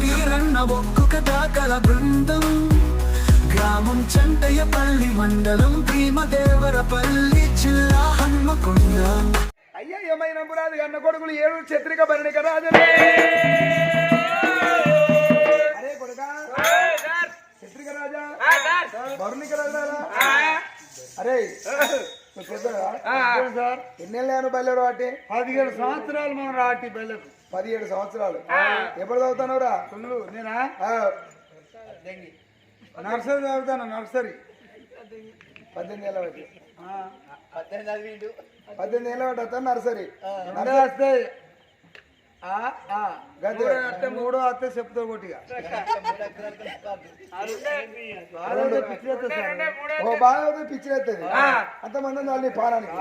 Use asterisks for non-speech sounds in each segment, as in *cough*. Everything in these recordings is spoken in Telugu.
వీరన్న ఒక్కొక్క దాకల బృందం. గ్రామం చంటయ్యపల్లి మండలం భీమదేవరపల్లి జిల్లా హన్మకొండ. అయ్యా ఏమైనా పురాది అన్న కొడుకులు ఏడు చత్రిక భరణిక రాజలే అరే కొడుకా. చత్రిక రాజా. భరణిక రాజా. అరే? సార్ ఎన్నెళ్ళాను బయలుడు వాటి పదిహేడు సంవత్సరాలు మనం రాటి బెల్లకు పదిహేడు సంవత్సరాలు. ఎప్పుడు చదువుతానురా నువ్వు నేనా? నర్సరీ చదువుతాను నర్సరీ. పద్దెనిమిది. ఏళ్ళ ఆ, పద్దెనిమిది ఏళ్ళ వాటి వస్తాను నర్సరీ. వస్తాయి. మూడో అత్తే చెప్తా ఒకటిగా బాగా ఎత్తుంది అంతమంది వాళ్ళు నీ పారానికి.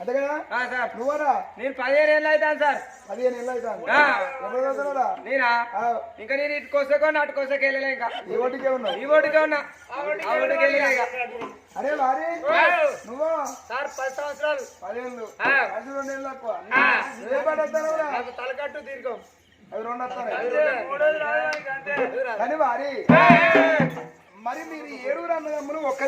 అంతే కదా? సార్. నువ్వరా నేను పదిహేను ఏళ్ళు అవుతాను సార్. పదిహేను ఏళ్ళు అవుతాను. ఎప్పుడు చదువుతున్నారా? నేనా? ఇంకా నేను ఇటు కోసకో నాటు కోసకి వెళ్ళలే ఇంకా. ఈ ఒంటికే ఉన్నావు ఈ ఓటుకే ఉన్నా. ఆ ఓటుకి వెళ్ళలే అరే వారి నువ్వు? సార్ పది సంవత్సరాలు. పదిహేళ్ళు ఆ. అది రెండు ఏళ్ళు తక్కువ. ఏ పాట తలకట్టు దీర్ఘం అవి రెండు అంతే. కానీ వారి మరి మీరు ఏడుగురు అన్నదమ్ములు ఒక్క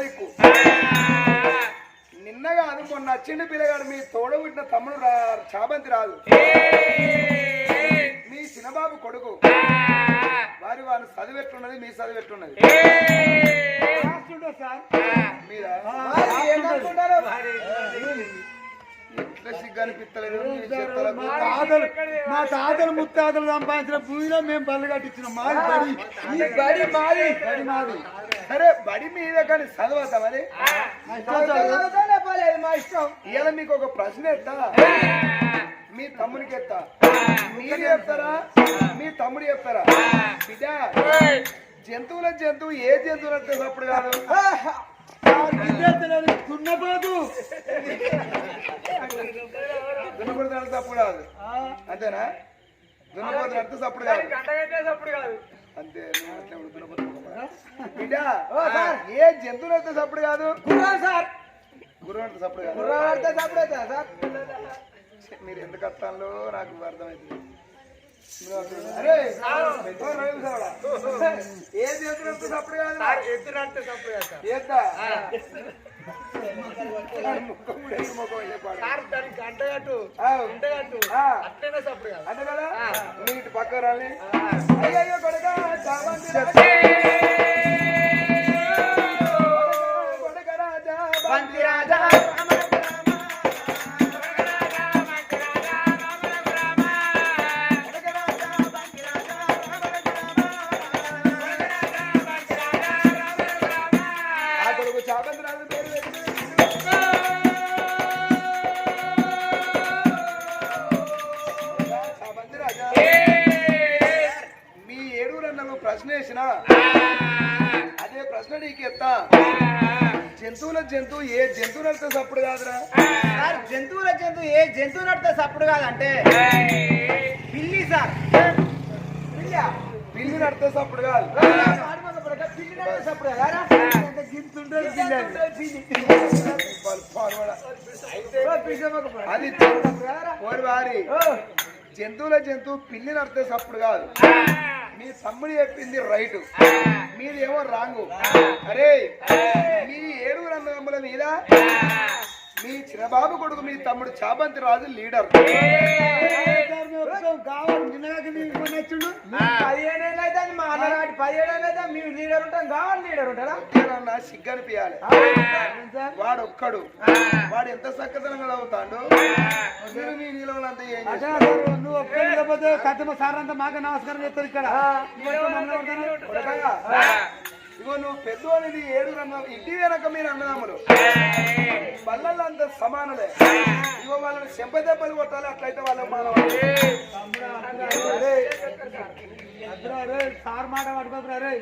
దిక్కు నిన్న కాదు మొన్న వచ్చిండు పిల్లగాడు మీ తోడ పుట్టిన తమ్ముడు రా చాబంతి రాదు. మీ చిన్నబాబు కొడుకు. వారి వారు చదివెట్టున్నది మీ చదివెట్టున్నది. మీ తాతలు మా తాతలు ముత్తాతలు సంపాదించిన భూమిలో మేము బళ్ళు కట్టించినాం. మాది బడి ఈ బడి మాది. బడి మాది. సరే బడి మీద కానీ చదవద్దా మరి? చదువు. మా ఇష్టం ఇవాళ మీకు ఒక ప్రశ్న ఎత్తా. *laughs* మీ తమ్మునికి ఎత్తా. *laughs* మీరు చెప్తారా? మీ తమ్ముడు చెప్తారా? *laughs* బిడ్డ జంతువుల జంతువు ఏ జంతువులు అంటే అప్పుడు కాదు. విద్యార్థులను దున్నపోతు తప్పుడు కాదు. అంతేనా? దున్నపోతు నడితే తప్పుడు కాదు. అంతే. బిడ్డ ఏ జంతువులు అయితే తప్పుడు కాదు. సార్ గురువు అంటే తప్పుడు కాదు మీరు ఎందుకు వస్తాలో నాకు అర్థమవుతుంది మీరు అర్థం- అరే ఓ రవి సావడా. ఏ చేతులు వస్తే తప్పుడు కాదు ఎత్తునంటే తప్పుడు కాదు సార్. ఏద్దా? వాడి ముఖం కూడా ఈ ముఖం పిల్లి నడితే కాదు పిల్లి నడితే కదా. గింతుంటారు అది వారి. జంతువుల జంతువు పిల్లి నడితేసప్పుడు కాదు. మీ తమ్ముడు చెప్పింది రైట్. మీదేమో రాంగు. అరే మీ ఏడుగురు అన్నదమ్ముల మీద మీ చిన్నబాబు కొడుకు మీ తమ్ముడు చాబంతి రాజు లీడర్. సిగ్గనిపించాలి వాడు ఒక్కడు వాడు ఎంత చక్కదనంగా అవుతాడు మీరు మీ ఏం నువ్వు కథమ సార్ అంతా మాకు నమస్కారం చేస్తారు ఇక్కడ. ఇగో నువ్వు పెద్దోని నీ ఏడుగురు అన్న ఇంటి వెనక మీరు అన్నదమ్ములు. బల్లలంతా సమానమే ఇగో వాళ్ళని చెంపదెబ్బలు కొట్టాలి అట్లయితే వాళ్ళ రే, సార్ మాట పట్టుకోదురా రే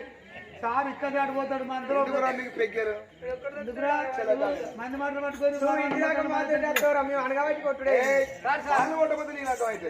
సార్ ఇక్కడ ఆడిపోతాడు మన మీకు పెగ్గారు? మంది మాటలు పట్టుకొని మేము అనగబెట్టి కొట్టుడే. కొట్టకపోతే నేను అర్థమైతే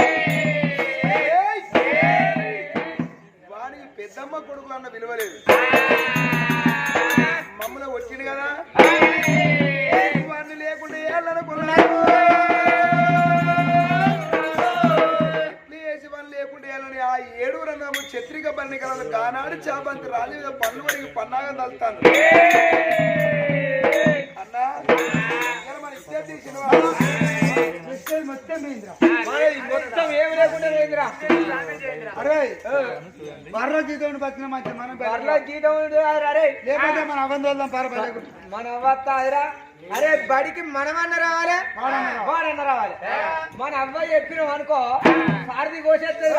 కొడతాడా వాడికి పెద్దమ్మ కొడుకులు అన్న విలువలేదు మమ్మల్ని వచ్చింది కదా? వాడిని లేకుండా ఏళ్ళనుకున్నాడు. ఆ ఏడుగురు అన్నాము చత్రిక బన్నికలను కానాడు చాబంతి రాజు మీద పన్ను వరకు పన్నాగం తలుతాను అన్నా ఇక్కడ మన ఇస్తే తీసిన మొత్తం పోయిందిరా. మొత్తం ఏమి లేకుండా లేదురా అరే బర్ర జీతం బతిన మధ్య మనం గీతం లేకపోతే మన అవ్వత్త అదిరా అరే బడికి మనమన్న రావాలి వాడన్న రావాలి మన అవ్వ చెప్పినాం అనుకో సారథి కోసేస్తుంది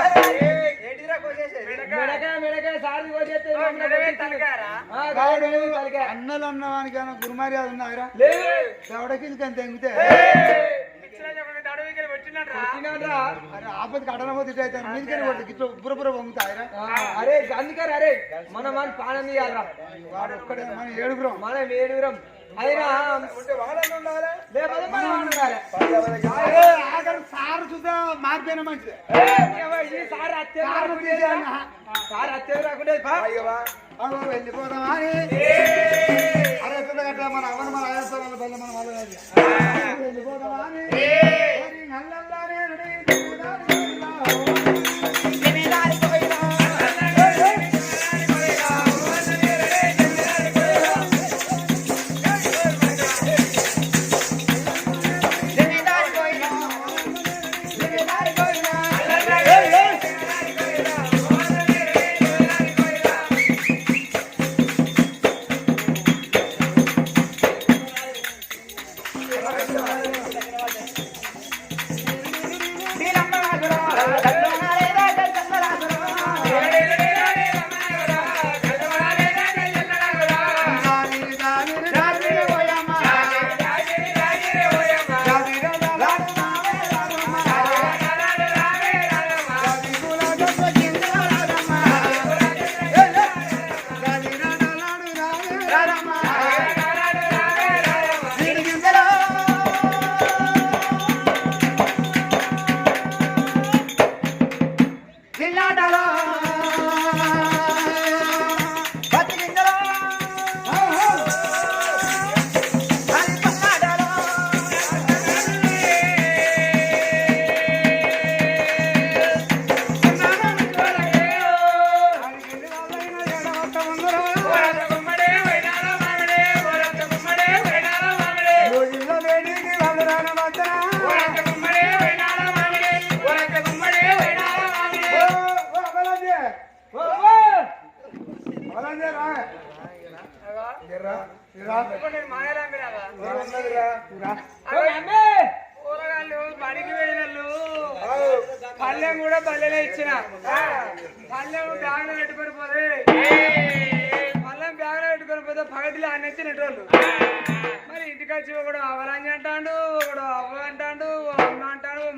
అన్నలు అన్నవానికి గురుమర్యాద ఉన్నారా ఎవడకి ఇంత తెంగితే వచ్చినాడ్రా. అరే ఆపత్తి అడనపోతే ఇటు అయితే మీదికని కొట్టి గిట్ల బుర్ర పొంగుతాయరా ఆ, అరే అందుకని అరే మనం మన పానం తీయాలరా వాడు ఒక్కడే మన ఏడుగురం. మనం అయినా ఆఖరి సార్ చూద్దా మారిపోయిన మంచిది సారి అత్తే సారి అత్తే రాకుండా వెళ్ళిపోదామా?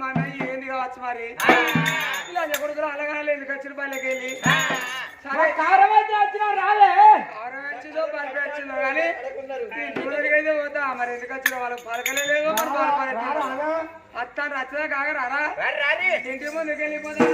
మా అన్నయ్య ఏంది కావచ్చు మరి? ఇలా కొడుకులు అలాగనాలి ఎందుకు వచ్చిన పల్లెకి వెళ్ళి? సరే. కారం వచ్చి వచ్చినా రాలే. కారం వచ్చిందో పలికి వచ్చిందో కానీ అయితే పోతా. మరి ఎందుకు వచ్చిన వాళ్ళకి పలకలేదు అత్తాను రచ్చదా కాగరారా? ఇంటి ముందుకు వెళ్ళిపోతాను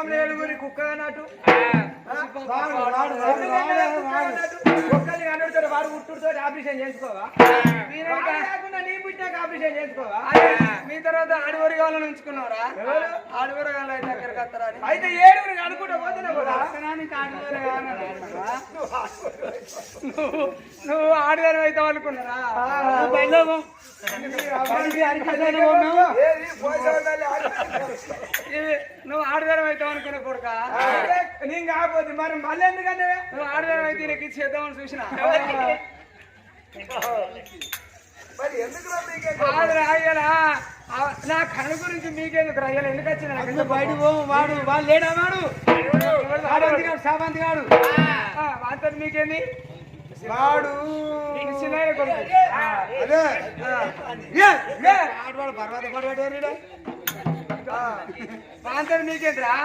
మమ్మల్ని ఏడుగురి కుక్క అన్నట్టు. ఒక్కరిని కనుడుతాడు వాడు పుట్టుడుతో ఆపరేషన్ చేసుకోవా? కాకుండా నీ పుట్టినాక ఆపరేషన్ చేసుకోవా? మీ తర్వాత ఆడివరి కావాలని ఉంచుకున్నారా? ఆడివరి కావాలి వస్తారా. అయితే ఏడుగురు అనుకుంటా పోతున్నా కూడా నువ్వు నువ్వు ఆడివారు అయితే అనుకున్నారా? నువ్వు ఆడదారం అయితే కొడుక? నేను కాకపోతే మరి మళ్ళీ ఎందుకంటే నువ్వు ఆడదారం అయితే నీకు చేద్దామని చూసిన? మరి ఎందుకు నా కను గురించి మీకెందుకు రాయాలి? ఎందుకు వచ్చిన బయట వాడు వాడు లేడా వాడు? సామంతి సామంతి గాడు? మీకేంది? వాడు నీకు చిన్న కొడుకు. అదే. ఆడవాడు పర్వాత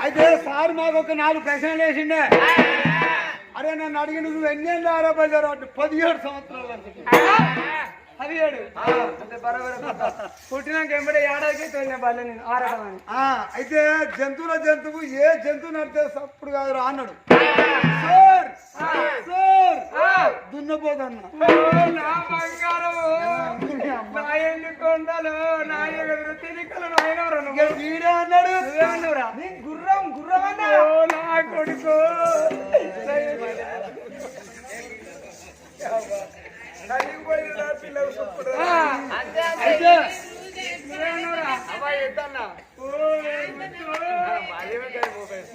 అయితే సార్ మాకు ఒక నాలుగు ప్రశ్నలు వేసిండే. అరే నన్ను అడిగి నువ్వు ఎన్ని ఏళ్ళు ఆరోపడ్డారు అంటే పదిహేడు సంవత్సరాలు. పదిహేడు. పుట్టినాక ఎంబడే ఏడాదికి తోలిన బాల్య నేను ఆడటం అని ఆ, అయితే జంతువుల జంతువు ఏ జంతువు నడితే సప్పుడు కాదు రా అన్నాడు దున్నపోదన్న. బంగారం ఎండి కొండలు ఎదురు తిరికలు వీడే అన్నాడు. నువ్వేమన్నావురా? గుర్రం గుర్రం అన్నా. నా కొడుకు.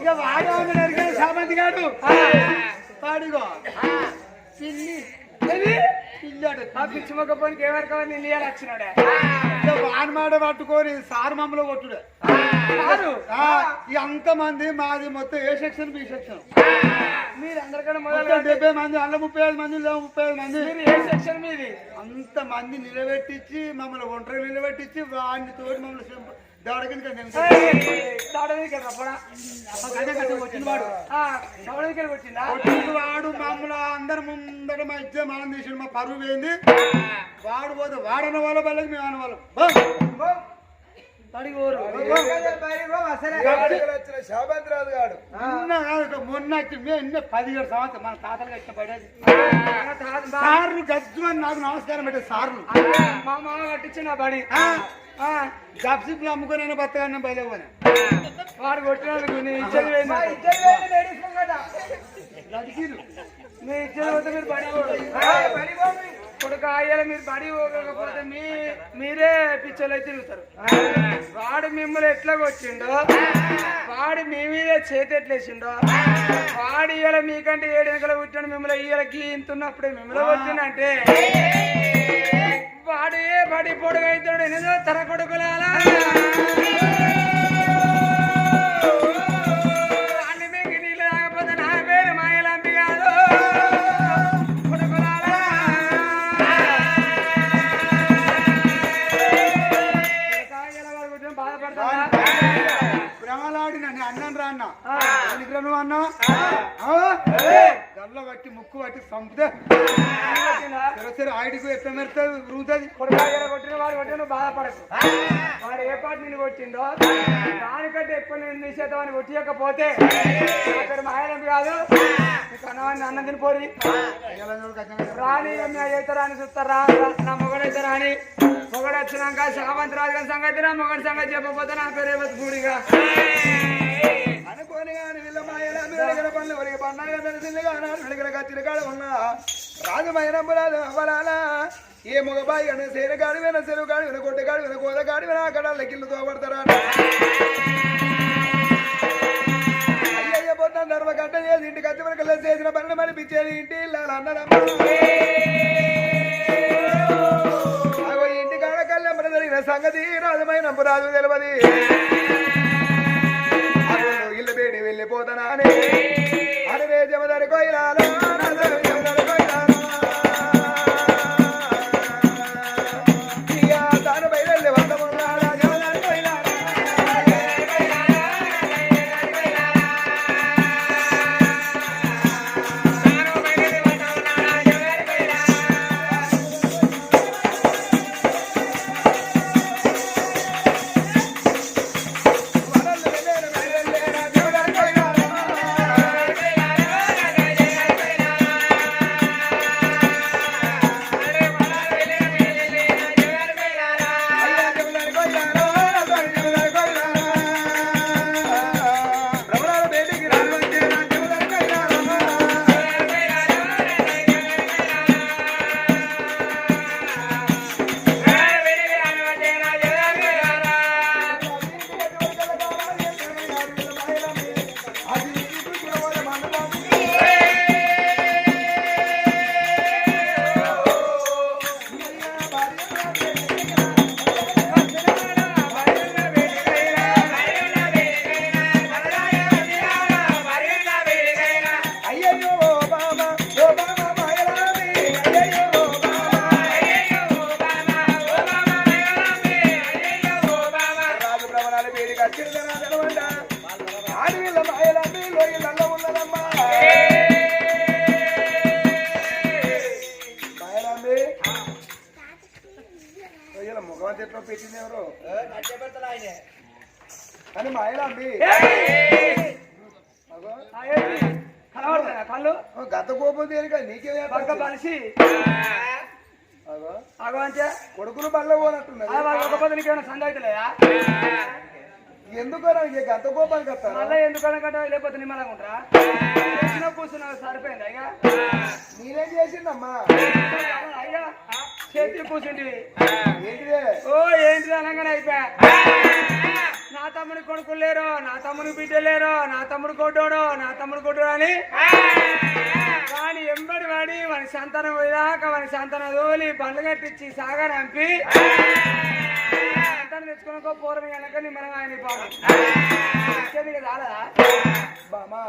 ఇక వాడు సామంతి గాడు. వాడిగో పిల్లి ఆ పిచ్చి మొక్క పనికి ఏమరు కావాలి నేను ఇయ్యాలి వచ్చినాడే? ఇక వాడి మాట పట్టుకొని సార్ మమ్మలో కొట్టుడే. ఈ అంతమంది మాది మొత్తం ఏ సెక్షన్ బి సెక్షన్? మొదలు డెబ్బై మంది అందులో ముప్పై ఐదు మంది ముప్పై ఐదు మంది. మీరు ఏ సెక్షన్ మీది? అంత మంది నిలబెట్టించి మమ్మల్ని ఒంటరి నిలబెట్టించి వాడిని తోటి మమ్మల్ని వాడు. మమ్మల్ని అందరు ముందర మా మనం తీసిండు మా పరువు పోయింది. వాడు పోతే వాడన వాళ్ళ వాళ్ళకి మేము అన్న వాళ్ళం. శాబంతిరాజు గాడు మొన్న కాదు మొన్న మేము పదిహేడు సంవత్సరం మన తాతలు కట్టిన పడేది. సార్లు గజ్జమని నాకు నమస్కారం పెట్టే సార్లు. మా మామ కట్టించిన బడి జప్సిప్లు అమ్ముకొని బతకన్నా బయలుపోయినా వాడు కొట్టినందుకు నీ ఇచ్చేది పోయింది. లడికిరు మీ ఇచ్చేది పోతే మీరు బడి. కొడుకు అయ్యాల మీరు బడి పోకపోతే మీ మీరే పిచ్చలు అయితే తిరుగుతారు. వాడు మిమ్మల్ని ఎట్లా కొట్టిండో వాడు మీ మీద చేతి ఎట్లా వేసిండో వాడు ఇయ్యాల మీకంటే ఏడు వెనకలు పుట్టాడు మిమ్మల్ని ఇయ్యాలకి ఇంతున్నప్పుడే మిమ్మల్ని కొట్టిందంటే వాడు ఏ బడి పొడుగు అవుతాడు ఎన్నదో తర కొడుకులాలా వాడిని మీకు నీళ్ళు తాగకపోతే నా పేరు మాయలంపి కాదు. కొడుకులారా. బాధపడతా భ్రమలాడిన నేను అన్నాను రా అన్న. నువ్వు అన్నా కళ్ళ పట్టి ముక్కు పట్టి సంపుతే. సరే ఆడికి ఎట్లా మెరుతుంది కొట్టిన వాడు కొట్టిన బాధపడదు వాడు ఏ పాటు నిన్ను కొట్టిందో దానికంటే ఎక్కువ నేను నీ కొట్టియకపోతే అక్కడ మాయలంపి కాదు. అన్నవాడిని అన్నం తినిపోరి. రాని అయితే రాని చూస్తారా నా మొగడైతే రాని మొగడు వచ్చినాక సామంత్ రాజు గారి సంగతి నా మొగడి సంగతి చెప్పకపోతే నా పేరు ఏమవుతుంది పూడిగా అనుకోని గాని వీళ్ళ పనులు పన్నాగా కత్తిరి కాడ ఉన్నా రాజమైన రాజు అవ్వరాలా ఏ మగబాయి అని సేన గాడి విన సెరువు గాడి విన కొట్ట గాడి విన కోద గాడి విన అక్కడ లెక్కిళ్ళు తోబడతారా అయ్యయ్య పొద్దున్న ధర్మ చేసి ఇంటికి వచ్చి వరకు చేసిన పనులు మరి పిచ్చేది ఇంటి ఇల్లాలి అన్నదమ్మా. ఇంటి కాడ కళ్ళెంబడ జరిగిన సంగతి రాజమైన రాజు తెలియదు. వెళ్ళిపోతానా అని అరే జమదరి కొయ్యాలో జమదరి కొయ్యాలో కళ్ళు ఓ గత కోపం దేనిక నీకే పక్క బలిసి అగో అంటే కొడుకులు బల్ల పొద్దు నీకేమైనా సంద అవుతలేదా ఎందుకో నాకు గత కోపానికి వస్తాను మళ్ళీ ఎందుకు అనకంటే లేకపోతే నిమ్మలంగా ఉంటారా కూర్చున్నా కూర్చున్నా సరిపోయింది అయ్యా నేనేం చేసిందమ్మా అయ్యా చేతి కూర్చుండి ఏంటిదే? ఓ ఏంటి అనగానే అయిపోయా. నా తమ్ముడి కొడుకు లేరు నా తమ్ముడు బిడ్డ లేరు నా తమ్ముడు కొట్టోడు నా తమ్ముడు కొట్టోడు అని? వాని ఎంబడి వాడి వాని సంతానం పోయాక వాని సంతానం తోలి బండ్లు కట్టించి సాగా నంపి సంతానం తెచ్చుకోనుకో పూర్వం కనుక నిమ్మలం ఆయన పాపం. ఇచ్చేది బామా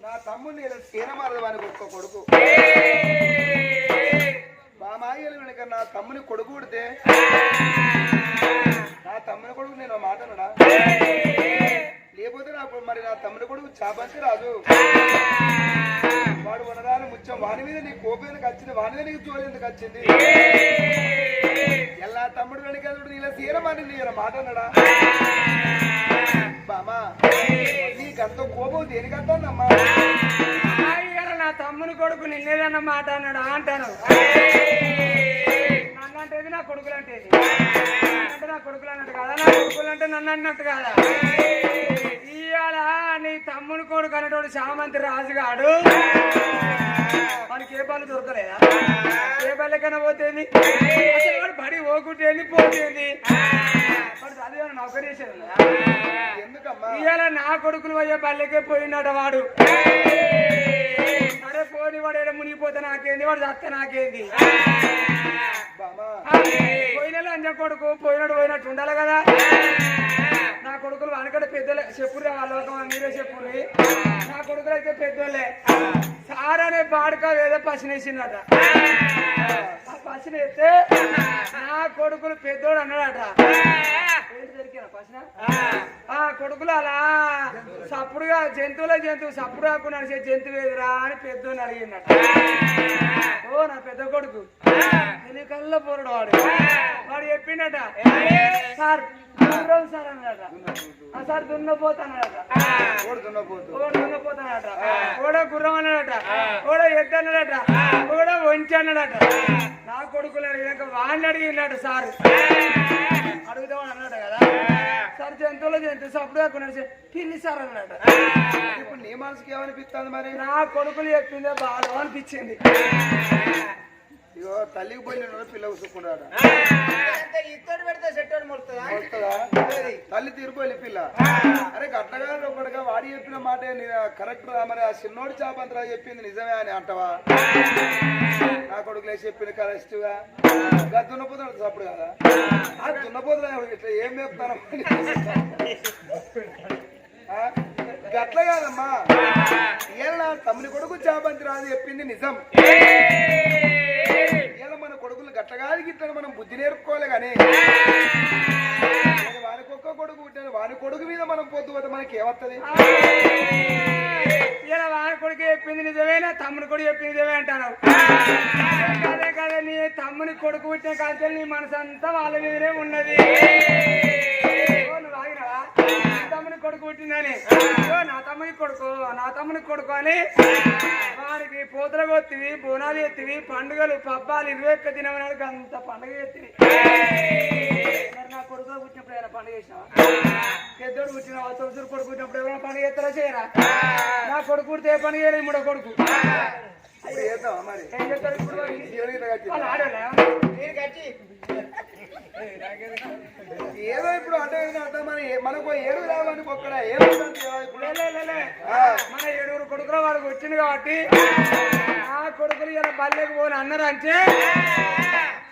నా తమ్ముడిని సీనమారదు వానికి ఒక్క కొడుకు. బామాయిలు వెనక నా తమ్ముని కొడుకు కొడితే నా తమ్ముని కొడుకు నేను మాటనుడా లేకపోతే నాకు మరి నా తమ్ముని కొడుకు చాపంచి రాదు. వాడు ఉన్నదాని ముచ్చం. వాని మీద నీ కోపేందుకు వచ్చింది? వాని మీద నీకు చోరు ఎందుకు వచ్చింది? ఎలా తమ్ముడు వెనక ఇలా తీరమని నేను మాట అన్నడా? బామా నీకంత కోపం దేనికంటానమ్మా? నా తమ్ముని కొడుకు నిన్నేదన్న మాట అన్నాడు? అంటాను. కొడుకులు అన్నట్టు కాదా నా కొడుకులు అంటే నన్ను అన్నట్టు కాదా? ఇవాళ నీ తమ్ముని కొడుకు అనేటోడు సామంతి రాజుగాడు. వానికి ఏ పనులు దొరకలేదా? ఏ పల్లెకైనా పోతేంది అసలు వాడు బడి పోకుంటేంది పోతేంది వాడు చదివాను నౌకరీ చేసేది ఉందా? ఎందుకమ్మా? ఇవాళ నా కొడుకులు పోయే పల్లెకే పోయినాడు వాడు. అరే పోని వాడు ఏడ మునిగిపోతే నాకేంది? వాడు చస్తే నాకేంది? పోయిన లంజ కొడుకు పోయినాడు పోయినట్టు ఉండాలి కదా. నా కొడుకులు వెనకడ పెద్దలే. చెప్పుర్రే వాళ్ళ మీరే చెప్పుర్రి. నా కొడుకులు అయితే పెద్దోళ్ళే. సార్ అనే బాడక ఏదో పసినేసిందట ఆ పసిన ఎత్తే నా కొడుకులు పెద్దోడు అన్నాడట. ఆ. కొడుకులు అలా సప్పుడుగా జంతువుల జంతువు సప్పుడు కాకుండా నడిచే జంతువు ఎదురా అని పెద్దోని అడిగిందట. ఓ నా పెద్ద కొడుకు. ఎన్నికల్లో పోరడు వాడు. వాడు చెప్పిండట సార్ సార్ అన్నాడట ఆ సార్ దున్నపోతానట. ఓడి దున్నపోతు? ఓడ దున్నపోతానట. ఓడ గుర్రం అన్నాడట ఓడ ఎద్దు అన్నాడట ఓడ వంచి అన్నాడట నా కొడుకులు అడిగినాక వాడిని అడిగినాడు సార్. అడిగితే వాడు అన్నాడు కదా. సార్ జంతువుల జంతువు సప్పుడు కాకుండా పిల్లి సార్ అన్నాడట. ఇప్పుడు నీ మనసుకి ఏమనిపిస్తుంది మరి? నా కొడుకులు చెప్పిందే బాగా అనిపించింది. ఇగో తల్లికి పోయిన పిల్ల ఉసుకున్నాడు ఇత్తడి పెడితే సెట్ మొలుతుందా? తల్లి తీరిపోయి పిల్ల. అరే గట్టగా ఒకటిగా వాడి చెప్పిన మాట కరెక్ట్ రా మరి ఆ చిన్నోడి చాపంతరా చెప్పింది నిజమే అని అంటవా? నా కొడుకులే చెప్పింది కరెక్ట్గా? గా దున్నపోతున్నాడు తప్పుడు కదా? ఆ దున్నపోతున్నా ఇట్లా ఏం చెప్తాను గట్ల కాదమ్మా. ఇలా తమ్ముని కొడుకు చాపంతి రాదు చెప్పింది నిజం. కొడుకులు గట్టగాది గిట్లని మనం బుద్ధి నేర్పుకోవాలి కానీ వానికి ఒక్క కొడుకు పుట్టాను వాని కొడుకు మీద మనం పొద్దు పోతే మనకి ఏమత్తది? ఇలా వాని కొడుకు చెప్పింది నిజమేనా? తమ్ముని కొడుకు చెప్పింది నిజమే అంటాను కదే కదే నీ తమ్ముని కొడుకు పుట్టిన కాంచెలు నీ మనసు అంతా వాళ్ళ మీదనే ఉన్నది. తమ్ముని కొడుకు పుట్టిందని. నా తమ్ముని కొడుకు నా తమ్ముని కొడుకు అని వారికి పోతల కొత్తివి బోనాలు ఎత్తివి పండుగలు పబ్బాలు ఇరవై ఒక్క దినమనాడు అంత పండుగ ఎత్తివి. మరి నా కొడుకు పుట్టినప్పుడు ఏమైనా పండుగ చేసినావా? పెద్దోడు పుట్టినావా? తొలసూరు కొడుకు పుట్టినప్పుడు ఎవరైనా పండుగ ఎత్తరా చేయరా? నా కొడుకు పుడితే ఏ పండుగ చేయలేదు మూడో కొడుకు. ఏం చెప్తారు ఇప్పుడు వాడికి? ఏదో ఇప్పుడు అంటే ఏదో అంటే మరి మనకు ఏడు రావని ఒక్కడ. ఆ, మన ఏడుగురు కొడుకుల వాడికి వచ్చింది కాబట్టి ఆ కొడుకులు ఇలా బల్లెకి పోని అన్నారు అంటే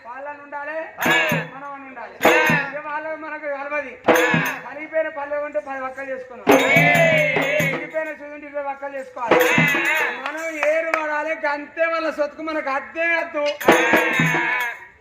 వాళ్ళని ఉండాలి మనం అని ఉండాలి. ఇక వాళ్ళకి మనకు కలవది. కలిగిపోయిన పల్లె ఉంటే పది వక్కలు చేసుకున్నాం కలిగిపోయిన చూడండి ఇరవై వక్కలు చేసుకోవాలి. మనం ఏరు పడాలి అంతే వాళ్ళ సొత్తుకు మనకు అద్దే వద్దు